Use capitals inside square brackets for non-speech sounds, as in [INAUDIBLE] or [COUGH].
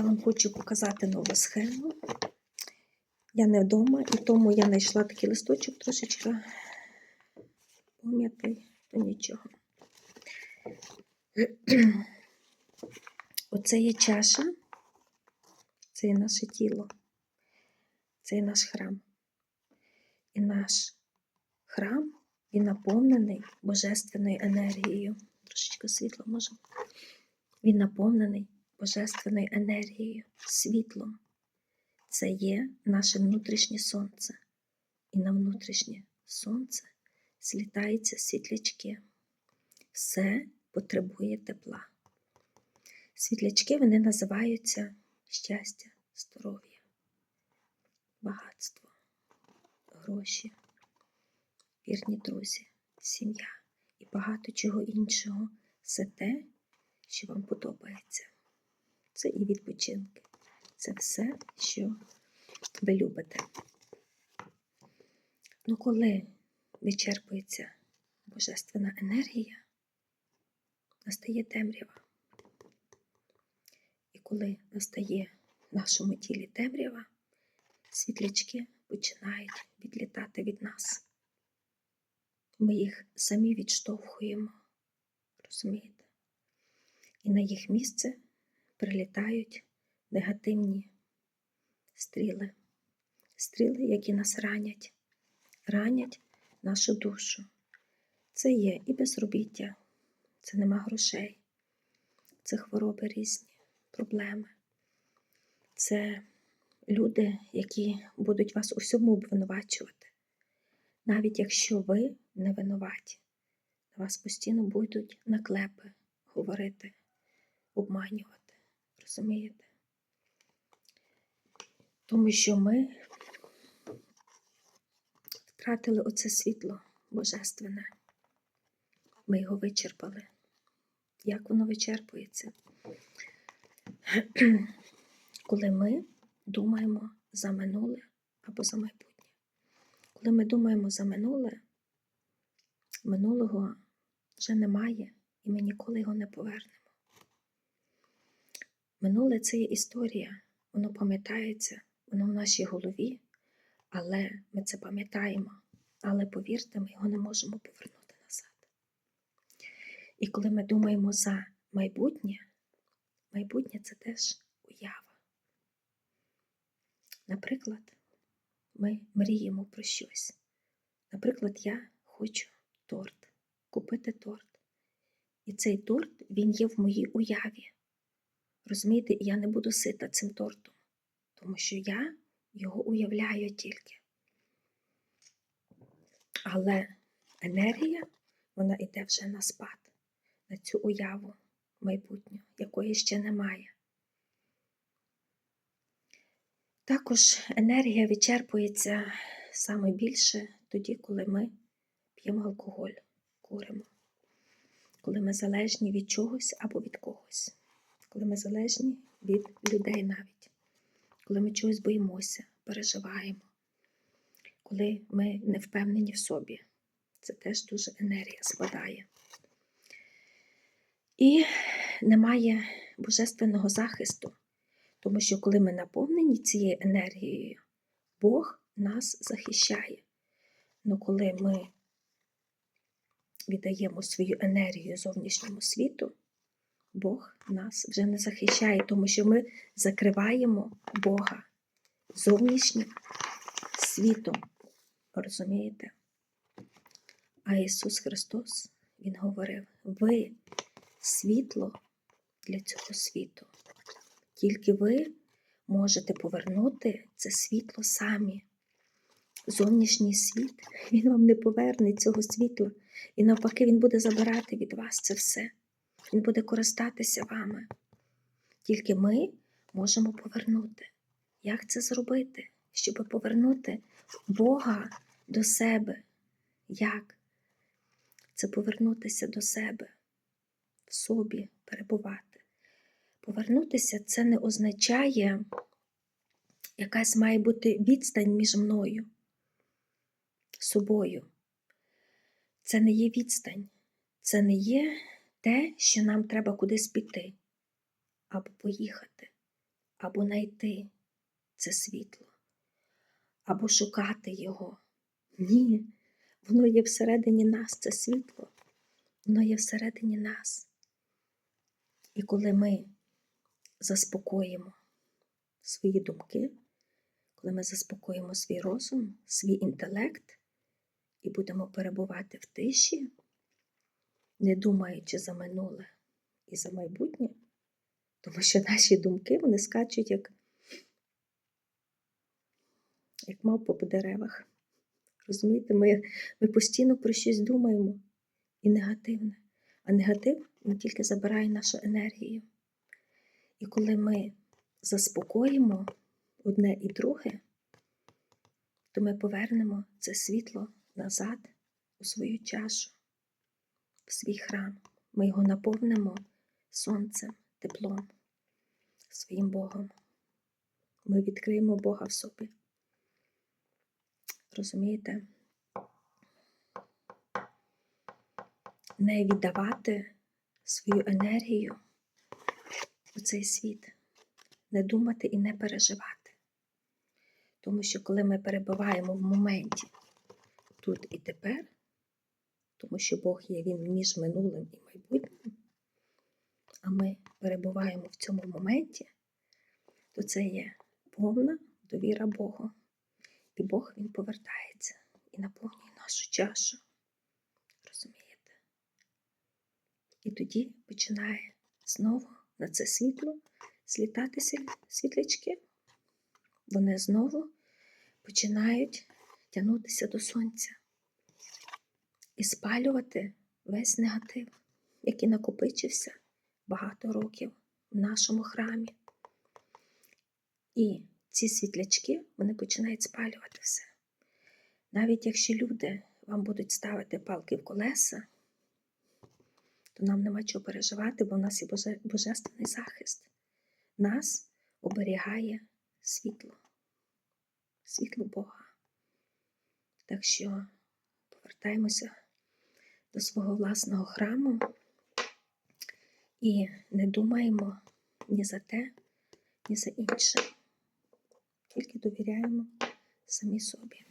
Я вам хочу показати нову схему. Я не вдома, і тому я знайшла такий листочок трошечки пом'ятий, то нічого. [CLEARS THROAT] Оце є чаша, це є наше тіло, це є наш храм. І наш храм він наповнений божественною енергією. Трошечки світла може. Він наповнений божественною енергією, світлом. Це є наше внутрішнє сонце. І на внутрішнє сонце слітаються світлячки. Все потребує тепла. Світлячки вони називаються щастя, здоров'я, багатство, гроші, вірні друзі, сім'я і багато чого іншого. Все те, що вам подобається. Це і відпочинки. Це все, що ви любите. Ну, коли вичерпується божественна енергія, настає темрява. І коли настає в нашому тілі темрява, світлячки починають відлітати від нас. Ми їх самі відштовхуємо, розумієте? І на їх місце прилітають негативні стріли, стріли, які нас ранять, ранять нашу душу. Це є і безробіття, це нема грошей, це хвороби різні, проблеми. Це люди, які будуть вас у всьому обвинувачувати. Навіть якщо ви не винуваті, на вас постійно будуть наклепи говорити, обманювати. Розумієте? Тому що ми втратили оце світло божественне. Ми його вичерпали. Як воно вичерпується? [CLEARS THROAT] Коли ми думаємо за минуле або за майбутнє. Коли ми думаємо за минуле, минулого вже немає, і ми ніколи його не повернемо. Минуле це є історія, воно пам'ятається, воно в нашій голові, але ми це пам'ятаємо. Але повірте, ми його не можемо повернути назад. І коли ми думаємо за майбутнє, майбутнє це теж уява. Наприклад, ми мріємо про щось. Наприклад, я хочу торт, купити торт. І цей торт, він є в моїй уяві. Розумієте, я не буду сита цим тортом, тому що я його уявляю тільки. Але енергія, вона йде вже на спад, на цю уяву майбутню, якої ще немає. Також енергія вичерпується саме більше тоді, коли ми п'ємо алкоголь, куримо, коли ми залежні від чогось або від когось, коли ми залежні від людей навіть, коли ми чогось боїмося, переживаємо, коли ми не впевнені в собі. Це теж дуже енергія спадає. І немає божественного захисту. Тому що коли ми наповнені цією енергією, Бог нас захищає. Але коли ми віддаємо свою енергію зовнішньому світу, Бог нас вже не захищає, тому що ми закриваємо Бога зовнішнім світом. Розумієте? А Ісус Христос, Він говорив: ви світло для цього світу. Тільки ви можете повернути це світло самі. Зовнішній світ, [LAUGHS] він вам не поверне цього світла. І навпаки, він буде забирати від вас це все. Він буде користатися вами. Тільки ми можемо повернути. Як це зробити? Щоб повернути Бога до себе. Як? Це повернутися до себе, в собі перебувати. Повернутися це не означає, якась має бути відстань між мною, собою. Це не є відстань, це не є те, що нам треба кудись піти або поїхати. або знайти це світло, або шукати його. Ні, воно є всередині нас, це світло, воно є всередині нас. І коли ми заспокоїмо свої думки, коли ми заспокоїмо свій розум, свій інтелект і будемо перебувати в тиші, не думаючи за минуле і за майбутнє, тому що наші думки вони скачуть як, як мавпи по деревах. Розумієте, ми, ми постійно про щось думаємо і негативне. А негатив він тільки забирає нашу енергію. І коли ми заспокоїмо одне і друге, то ми повернемо це світло назад у свою чашу, в свій храм. Ми його наповнимо сонцем, теплом, своїм Богом. Ми відкриємо Бога в собі. Розумієте? Не віддавати свою енергію у цей світ, не думати і не переживати. Тому що коли ми перебуваємо в моменті тут і тепер, тому що Бог є Він між минулим і майбутнім, а ми перебуваємо в цьому моменті, то це є повна довіра Богу. І Бог Він повертається і наповнює нашу чашу. Розумієте? І тоді починає знову на це світло злітати світ- світлячки. Вони знову починають тягнутися до сонця і спалювати весь негатив, який накопичився багато років в нашому храмі. І ці світлячки вони починають спалювати все. Навіть якщо люди вам будуть ставити палки в колеса, то нам нема чого переживати, бо в нас є боже- божественний захист. Нас оберігає світло, світло Бога. Так що повертаємося до свого власного храму і не думаємо ні за те, ні за інше. Тільки довіряємо самі собі.